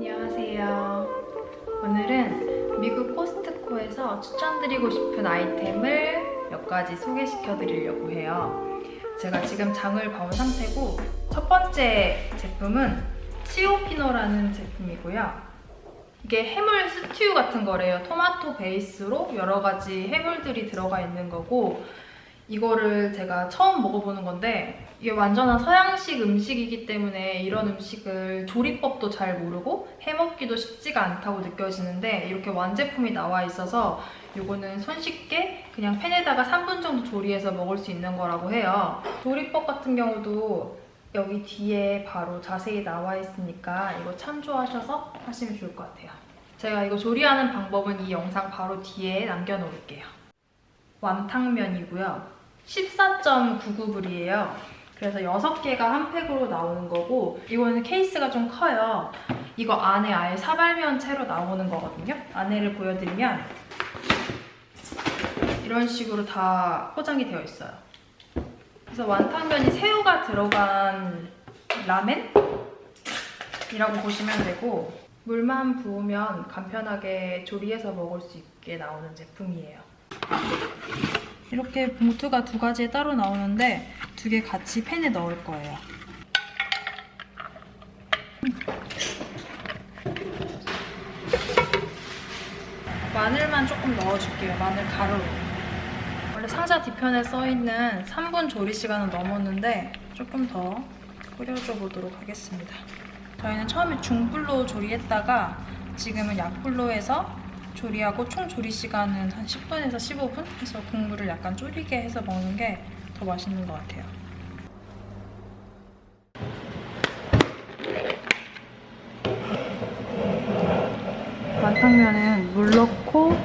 안녕하세요. 오늘은 미국 코스트코에서 추천드리고 싶은 아이템을 몇 가지 소개시켜 드리려고 해요. 제가 지금 장을 봐온 상태고 첫 번째 제품은 시오피노라는 제품이고요. 이게 해물 스튜 같은 거래요. 토마토 베이스로 여러 가지 해물들이 들어가 있는 거고 이거를 제가 처음 먹어보는 건데 이게 완전한 서양식 음식이기 때문에 이런 음식을 조리법도 잘 모르고 해먹기도 쉽지가 않다고 느껴지는데 이렇게 완제품이 나와 있어서 이거는 손쉽게 그냥 팬에다가 3분 정도 조리해서 먹을 수 있는 거라고 해요. 조리법 같은 경우도 여기 뒤에 바로 자세히 나와 있으니까 이거 참조하셔서 하시면 좋을 것 같아요. 제가 이거 조리하는 방법은 이 영상 바로 뒤에 남겨놓을게요. 완탕면이고요. 14.99불이에요. 그래서 6개가 한 팩으로 나오는 거고 이거는 케이스가 좀 커요. 이거 안에 아예 사발면 채로 나오는 거거든요. 안에를 보여드리면 이런 식으로 다 포장이 되어 있어요. 그래서 완탕면이 새우가 들어간 라멘이라고 보시면 되고 물만 부으면 간편하게 조리해서 먹을 수 있게 나오는 제품이에요. 이렇게 봉투가 두 가지 따로 나오는데 두 개 같이 팬에 넣을 거예요. 마늘만 조금 넣어줄게요. 마늘 가루로. 원래 상자 뒤편에 써있는 3분 조리 시간은 넘었는데 조금 더 끓여줘 보도록 하겠습니다. 저희는 처음에 중불로 조리했다가 지금은 약불로 해서 조리하고 총 조리 시간은 한 10분에서 15분 해서 국물을 약간 졸이게 해서 먹는 게 더 맛있는 것 같아요. 완탕면은 물 넣고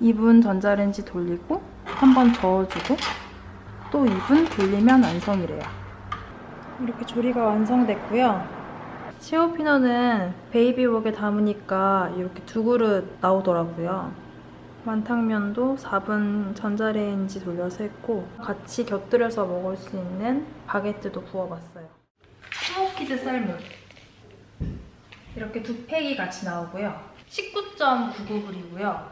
2분 전자레인지 돌리고 한 번 저어주고 또 2분 돌리면 완성이래요. 이렇게 조리가 완성됐고요. 시오피노는 베이비웍에 담으니까 이렇게 두 그릇 나오더라고요. 완탕면도 4분 전자레인지 돌려서 했고 같이 곁들여서 먹을 수 있는 바게트도 구워봤어요. 스모키드 쌀물 이렇게 두 팩이 같이 나오고요. 19.99불이고요.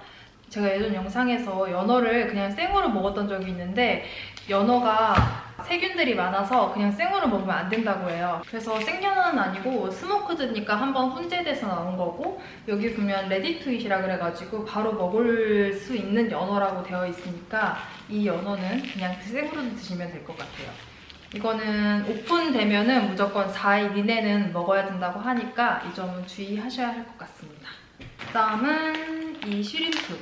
제가 예전 영상에서 연어를 그냥 생으로 먹었던 적이 있는데 연어가 세균들이 많아서 그냥 생으로 먹으면 안 된다고 해요. 그래서 생연어는 아니고 스모크드니까 한번 훈제돼서 나온 거고 여기 보면 레디투잇이라 그래가지고 바로 먹을 수 있는 연어라고 되어 있으니까 이 연어는 그냥 생으로 드시면 될 것 같아요. 이거는 오픈되면은 무조건 4일 이내는 먹어야 된다고 하니까 이 점은 주의하셔야 할 것 같습니다. 그다음은 이 쉬림프.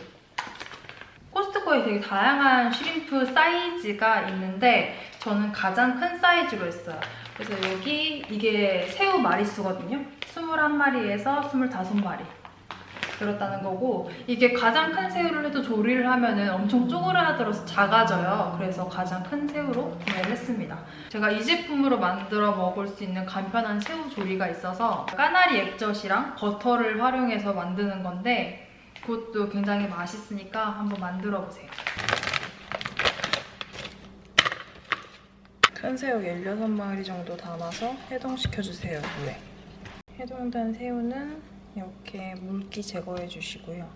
코스트코에 되게 다양한 쉬림프 사이즈가 있는데 저는 가장 큰 사이즈로 했어요. 그래서 여기 이게 새우 마리수거든요. 21마리에서 25마리. 들었다는 거고 이게 가장 큰 새우를 해도 조리를 하면은 엄청 쪼그라들어서 작아져요. 그래서 가장 큰 새우로 구매를 했습니다. 제가 이 제품으로 만들어 먹을 수 있는 간편한 새우 조리가 있어서 까나리 액젓이랑 버터를 활용해서 만드는 건데 그것도 굉장히 맛있으니까 한번 만들어 보세요. 큰 새우 16마리 정도 담아서 해동시켜주세요, 물에. 해동된 새우는 이렇게 물기 제거해 주시고요.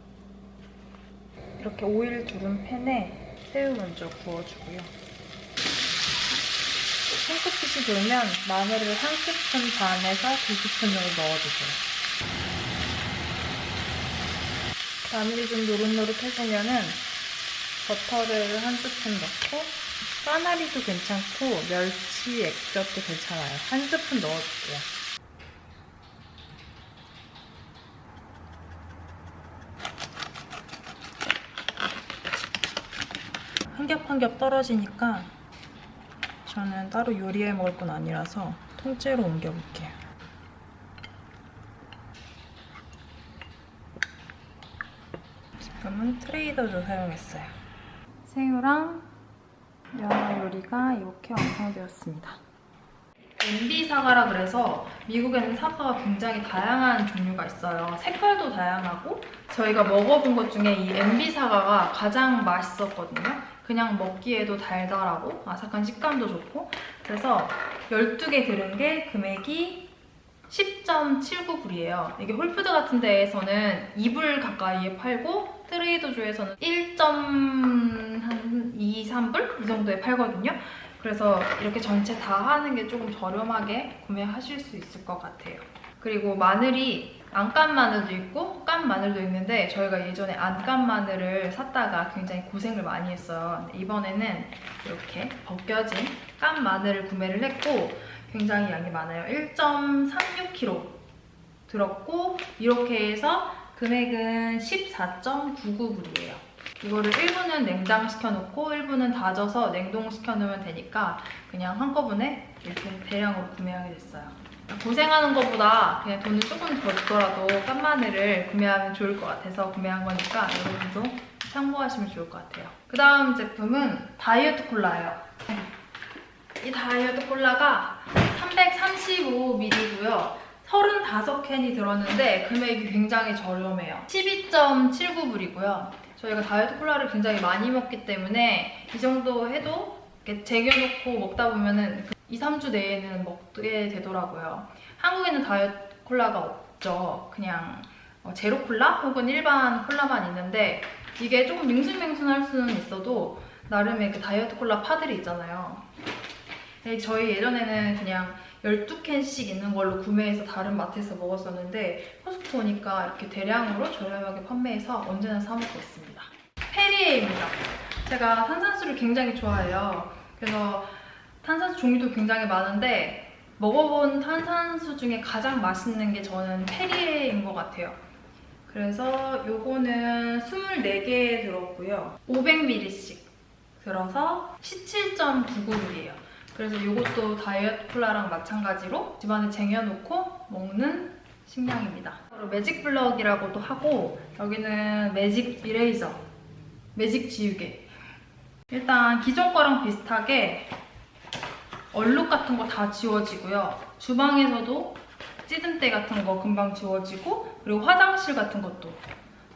이렇게 오일 두른 팬에 새우 먼저 구워주고요. 핑크빛이 돌면 마늘을 한 스푼 반에서 두 스푼으로 넣어주세요. 마늘이 좀 노릇노릇해지면은 버터를 한 스푼 넣고 까나리도 괜찮고 멸치 액젓도 괜찮아요. 한 스푼 넣어줄게요. 한 겹 한 겹 떨어지니까 저는 따로 요리해 먹을 건 아니라서 통째로 옮겨볼게요. 지금은 트레이더도 사용했어요. 새우랑 연어 요리가 이렇게 완성되었습니다. MB 사과라 그래서 미국에는 사과가 굉장히 다양한 종류가 있어요. 색깔도 다양하고 저희가 먹어본 것 중에 이 MB 사과가 가장 맛있었거든요. 그냥 먹기에도 달달하고 아삭한 식감도 좋고 그래서 12개 들은 게 금액이 10.79불이에요. 이게 홀푸드 같은 데에서는 2불 가까이에 팔고 트레이더조에서는 1.2, 3불 이 정도에 팔거든요. 그래서 이렇게 전체 다 하는 게 조금 저렴하게 구매하실 수 있을 것 같아요. 그리고 마늘이 안 깐 마늘도 있고 깐 마늘도 있는데 저희가 예전에 안 깐 마늘을 샀다가 굉장히 고생을 많이 했어요. 이번에는 이렇게 벗겨진 깐 마늘을 구매를 했고 굉장히 양이 많아요. 1.36kg 들었고 이렇게 해서 금액은 14.99불이에요. 이거를 1부는 냉장시켜 놓고 1부는 다져서 냉동시켜 놓으면 되니까 그냥 한꺼번에 이렇게 대량으로 구매하게 됐어요. 고생하는 것보다 그냥 돈을 조금 더 주더라도 깐 마늘을 구매하면 좋을 것 같아서 구매한 거니까 여러분도 참고하시면 좋을 것 같아요. 그 다음 제품은 다이어트 콜라예요. 이 다이어트 콜라가 335ml고요. 35캔이 들었는데 금액이 굉장히 저렴해요. 12.79불이고요. 저희가 다이어트 콜라를 굉장히 많이 먹기 때문에 이 정도 해도 이렇게 쟁여놓고 먹다 보면은 2, 3주 내에는 먹게 되더라고요. 한국에는 다이어트 콜라가 없죠. 그냥 어, 제로 콜라 혹은 일반 콜라만 있는데 이게 조금 밍숭맹숭할 수는 있어도 나름의 그 다이어트 콜라 파들이 있잖아요. 네, 저희 예전에는 그냥 12캔씩 있는 걸로 구매해서 다른 마트에서 먹었었는데 코스코 오니까 이렇게 대량으로 저렴하게 판매해서 언제나 사 먹고 있습니다. 페리에입니다. 제가 탄산수를 굉장히 좋아해요. 그래서 탄산수 종류도 굉장히 많은데 먹어본 탄산수 중에 가장 맛있는 게 저는 페리에인 것 같아요. 그래서 요거는 24개 들었고요. 500ml씩 들어서 17.99불이에요. 그래서 이것도 다이어트 콜라랑 마찬가지로 집안에 쟁여놓고 먹는 식량입니다. 바로 매직 블럭이라고도 하고 여기는 매직 이레이저, 매직 지우개. 일단 기존 거랑 비슷하게 얼룩 같은 거 다 지워지고요. 주방에서도 찌든 때 같은 거 금방 지워지고 그리고 화장실 같은 것도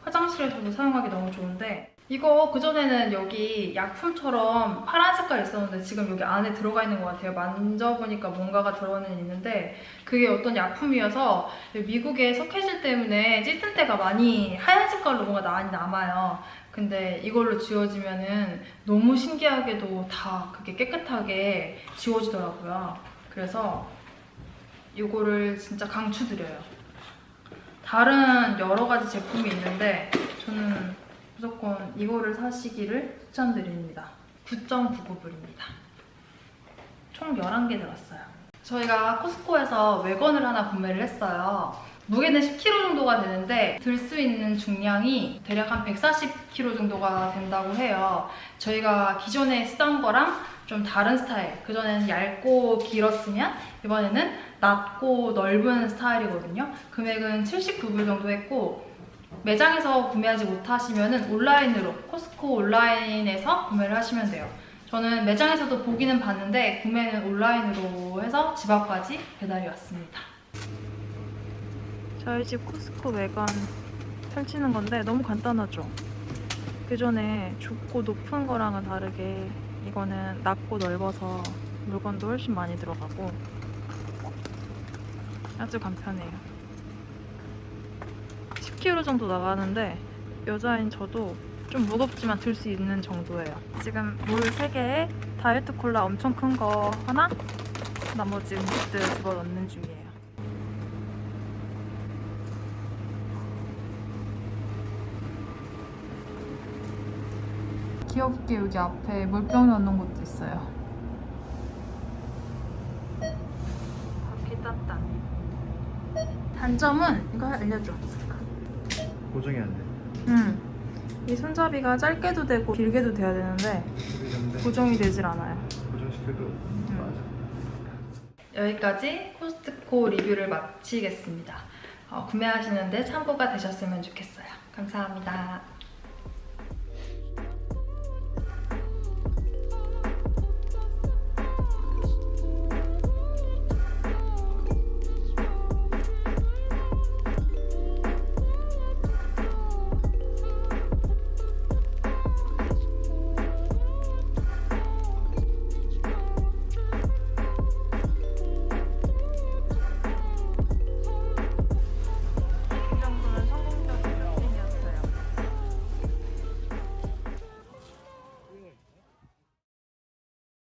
화장실에서도 사용하기 너무 좋은데 이거 그전에는 여기 약품처럼 파란 색깔 있었는데 지금 여기 안에 들어가 있는 것 같아요. 만져보니까 뭔가가 들어는 있는데 그게 어떤 약품이어서 미국의 석회질 때문에 찌든 때가 많이 하얀 색깔로 뭔가 많이 남아요. 근데 이걸로 지워지면은 너무 신기하게도 다 그게 깨끗하게 지워지더라고요. 그래서 이거를 진짜 강추드려요. 다른 여러 가지 제품이 있는데 저는 무조건 이거를 사시기를 추천드립니다. 9.99불입니다. 총 11개 들었어요. 저희가 코스코에서 외건을 하나 구매를 했어요. 무게는 10kg 정도가 되는데 들 수 있는 중량이 대략 한 140kg 정도가 된다고 해요. 저희가 기존에 쓰던 거랑 좀 다른 스타일. 그전에는 얇고 길었으면 이번에는 낮고 넓은 스타일이거든요. 금액은 79불 정도 했고 매장에서 구매하지 못하시면 온라인으로 코스코 온라인에서 구매를 하시면 돼요. 저는 매장에서도 보기는 봤는데 구매는 온라인으로 해서 집 앞까지 배달이 왔습니다. 저희 집 코스코 외관 펼치는 건데 너무 간단하죠? 그 전에 좁고 높은 거랑은 다르게 이거는 낮고 넓어서 물건도 훨씬 많이 들어가고 아주 간편해요. 10kg 정도 나가는데 여자인 저도 좀 무겁지만 들 수 있는 정도예요. 지금 물 3개에 다이어트 콜라 엄청 큰 거 하나, 나머지 음식들 집어넣는 중이에요. 귀엽게 여기 앞에 물병 넣는 곳도 있어요. 바퀴 땄다. 단점은 이거 알려줘. 고정이 안 돼. 응. 이 손잡이가 짧게도 되고 길게도 돼야 되는데 고정이 되질 않아요. 고정시켜도 맞아. 여기까지 코스트코 리뷰를 마치겠습니다. 어, 구매하시는데 참고가 되셨으면 좋겠어요. 감사합니다.